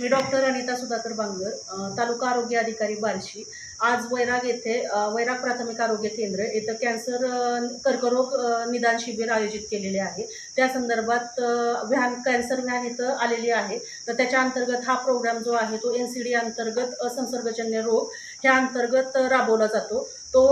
मी doctor Anita Sudhakar Bangar taluka आरोग्य अधिकारी बार्शी. आज वैराग येथे वैराग प्राथमिक आरोग्य केंद्र येथे कॅन्सर कर्करोग निदान शिबिर आयोजित केलेले आहे. त्या संदर्भात व्हॅन कॅन्सर व्हॅन इथं आलेली आहे. तर त्याच्या अंतर्गत हा प्रोग्राम जो आहे तो एन सी डी अंतर्गत असंसर्गजन्य रोग ह्या अंतर्गत राबवला जातो. तो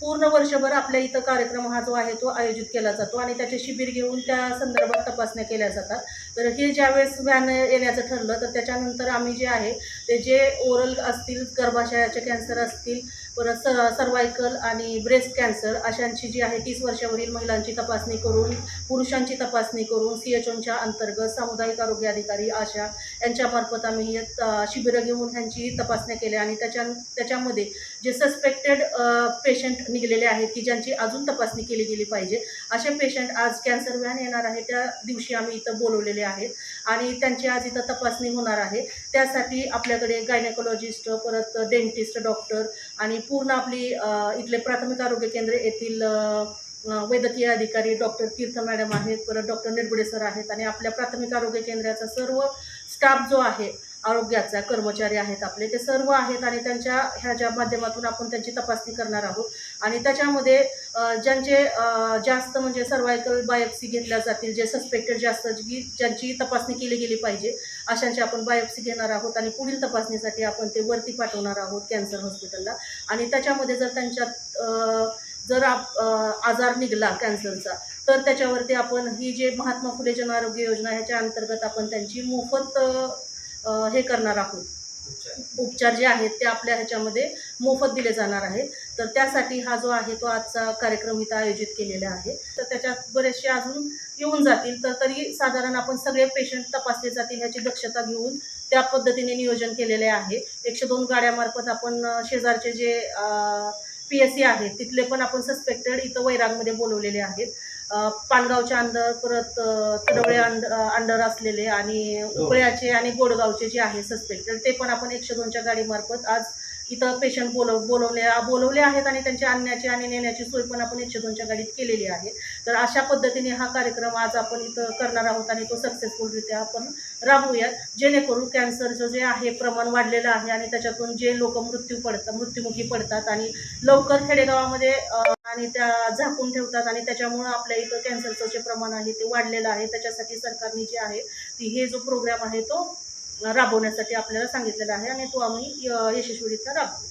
पूर्ण वर्षभर आपल्या इथं कार्यक्रम हा जो आहे तो आयोजित केला जातो आणि त्याचे शिबिर घेऊन त्या संदर्भात तपासण्या केल्या जातात. तर हे ज्यावेळेस व्हॅन येण्याचं ठरलं तर त्याच्यानंतर आम्ही जे आहे ते जे ओरल असतील गर्भाशयाचे कॅन्सर असतील परत स सर्वायकल आणि ब्रेस्ट कॅन्सर अशांची जी आहे तीस वर्षावरील महिलांची तपासणी करून पुरुषांची तपासणी करून सी एच ओच्या अंतर्गत सामुदायिक आरोग्य अधिकारी आशा यांच्यामार्फत आम्ही शिबिरं घेऊन ह्यांची तपासण्या केल्या आणि त्याच्या त्याच्यामध्ये जे सस्पेक्टेड पेशंट निघलेले आहेत की ज्यांची अजून तपासणी केली गेली पाहिजे असे पेशंट आज कॅन्सर व्हॅन येणार आहे त्या दिवशी आम्ही इथं बोलवलेले आहेत. आणि त्यांची आज इथं तपासणी होणार आहे. त्यासाठी आपल्याकडे गायनेकोलॉजिस्ट परत डेंटिस्ट डॉक्टर आणि पूर्ण आपली इथले प्राथमिक आरोग्य केंद्र येथील वैद्यकीय अधिकारी डॉक्टर तीर्थ मॅडम आहेत परत डॉक्टर निर्गुडे सर आहेत आणि आपल्या प्राथमिक आरोग्य केंद्राचा सर्व स्टाफ जो आहे आरोग्याचा कर्मचारी आहेत आपले ते सर्व आहेत आणि त्यांच्या ह्याच्या माध्यमातून आपण त्यांची तपासणी करणार आहोत. आणि त्याच्यामध्ये ज्यांचे जास्त म्हणजे सर्वायकल बायोप्सी घेतल्या जातील जे सस्पेक्टेड जास्त जी ज्यांची तपासणी केली गेली पाहिजे अशांची आपण बायोप्सी घेणार आहोत आणि पुढील तपासणीसाठी आपण ते वरती पाठवणार आहोत कॅन्सर हॉस्पिटलला आणि त्याच्यामध्ये जर त्यांच्यात जर आप आजार निघला कॅन्सरचा तर त्याच्यावरती आपण ही जे महात्मा फुले जन आरोग्य योजना ह्याच्या अंतर्गत आपण त्यांची मोफत हे करणार आहोत. उपचार. जे आहेत ते आपल्या ह्याच्यामध्ये मोफत दिले जाणार आहेत. तर त्यासाठी हा जो आहे तो आजचा कार्यक्रम इथं आयोजित केलेला आहे. तर त्याच्यात बरेचसे अजून येऊन जातील. तर तरी साधारण आपण सगळे पेशंट तपासले जातील ह्याची दक्षता घेऊन त्या पद्धतीने नियोजन केलेले आहे. एकशे दोन गाड्यामार्फत आपण शेजारचे जे पी एस सी आहेत तिथले पण आपण सस्पेक्टेड इथं वैरागमध्ये बोलवलेले आहेत. पानगावच्या अंडर परत तडवळे अंड अंडर असलेले आणि उपळ्याचे आणि गोडगावचे जे आहे सस्पेक्टेड ते पण आपण एकशे दोनच्या गाडीमार्फत आज इथं पेशंट बोलव बोलवले बोलवले आहेत आणि त्यांची आणण्याची आणि नेण्याची सोय पण आपण एकशे दोनच्या गाडीत केलेली आहे. तर अशा पद्धतीने हा कार्यक्रम आज आपण इथं करणार आहोत आणि तो सक्सेसफुलरित्या आपण राबवूयात. जेणेकरून कॅन्सरचं जे आहे प्रमाण वाढलेलं आहे आणि त्याच्यातून जे लोक मृत्यू पडतात मृत्युमुखी पडतात आणि लवकर खेडेगावामध्ये आणि त्या झाकून ठेवतात आणि त्याच्यामुळं आपल्या इथं कॅन्सरचं जे प्रमाण आहे ते वाढलेलं आहे. त्याच्यासाठी सरकारने जे आहे ती हे जो प्रोग्राम आहे तो राबवण्यासाठी आपल्याला सांगितलेलं आहे आणि तो आम्ही यशस्वीरित्या राबवू.